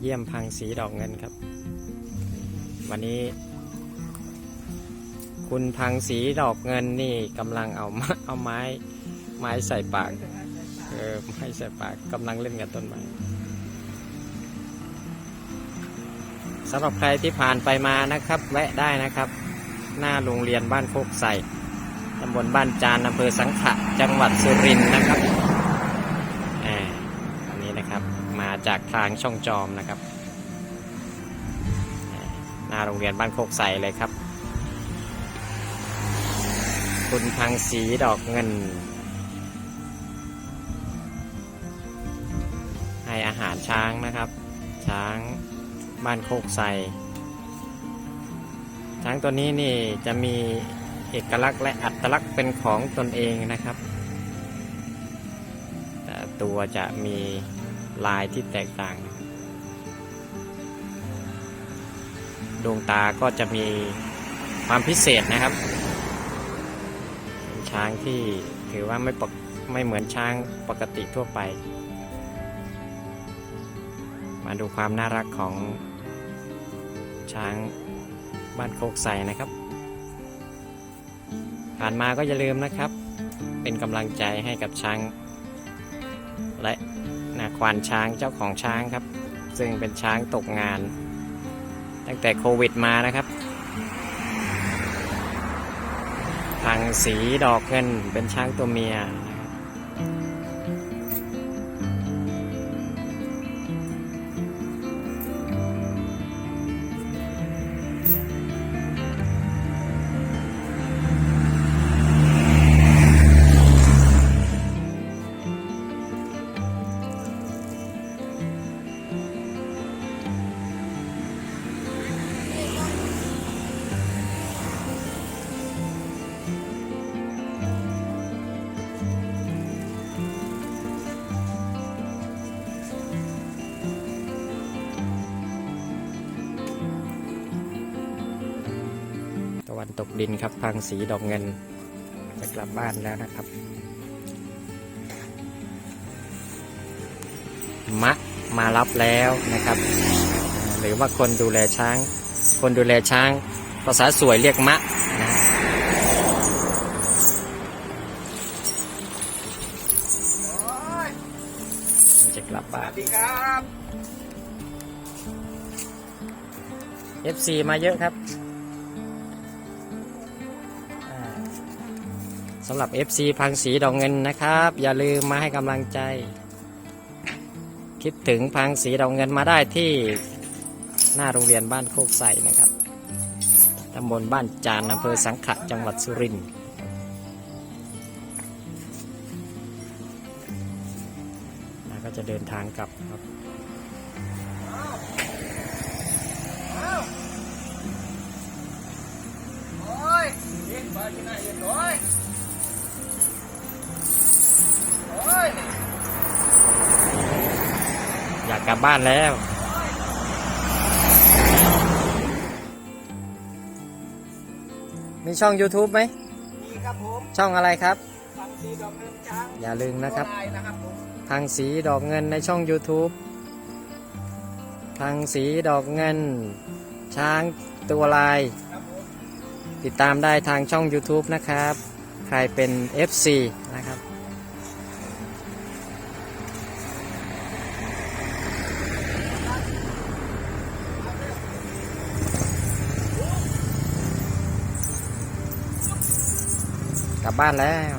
เยี่ยมพังสีดอกเงินครับ วันนี้ คุณพังสีดอกเงินนี่กำลังเอาม้เอาไม้ ไม้ใส่ปากเออไม้ใส่ปากกำลังเล่นกับต้นไม้สำหรับใครที่ผ่านไปมานะครับ แวะได้นะครับ หน้าโรงเรียนบ้านโคกใส่ตำบลบ้านจานอำเภอสังขะจังหวัดสุรินทร์นะครับอ่าอันนี้นะครับมา จากทางช่องจอมนะครับ หน้าโรงเรียนบ้านโคกใสเลยครับ คุณพังสีดอกเงิน ให้อาหารช้างนะครับ ช้างบ้านโคกใสช้างตัวนี้นี่จะมีเอกลักษณ์และอัตลักษณ์เป็นของตนเองนะครับแต่ตัวจะมี ลายที่แตกต่าง ดวงตาก็จะมีความพิเศษนะครับ เป็นช้างที่ถือว่าไม่ปกไม่เหมือนช้างปกติทั่วไป มาดูความน่ารักของช้างบ้านโคกใสนะครับ ผ่านมาก็อย่าลืมนะครับ เป็นกำลังใจให้กับช้าง และ นะควานช้างเจ้าของช้างครับ ซึ่งเป็นช้างตกงาน ตั้งแต่โควิดมานะครับ ทางสีดอกเงินเป็นช้างตัวเมีย ตะวันตกดินครับพังสีดอกเงิน จะกลับบ้านแล้วนะครับ มะมารับแล้วนะครับ หรือว่าคนดูแลช้าง คนดูแลช้าง ภาษาสวยเรียกมะนะจะกลับบ้านสวัสดีครับ FC มาเยอะครับ สำหรับ FC พังสีดอกเงินนะครับ อย่าลืมมาให้กำลังใจ คิดถึงพังสีดอกเงินมาได้ที่หน้าโรงเรียนบ้านโคกใสนะครับตำบลบ้านจานอำเภอสังขะจังหวัดสุรินทร์แล้วก็จะเดินทางกลับครับโอ้ยเย็นมาที่ไหนเย็นโอ้ย กกลับบ้านแล้ว มีช่อง YouTube ไหมนี่ครับผมช่องอะไรครับฟังสีดอกเงินช้างอย่าลืมนะครับตัวลายนะครับผมทางสีดอกเงินในช่อง YouTube ทางสีดอกเงิน ช้างตัวลาย ครับผมติดตามได้ทางช่อง YouTube นะครับ ใครเป็น FC กลับบ้านแล้ว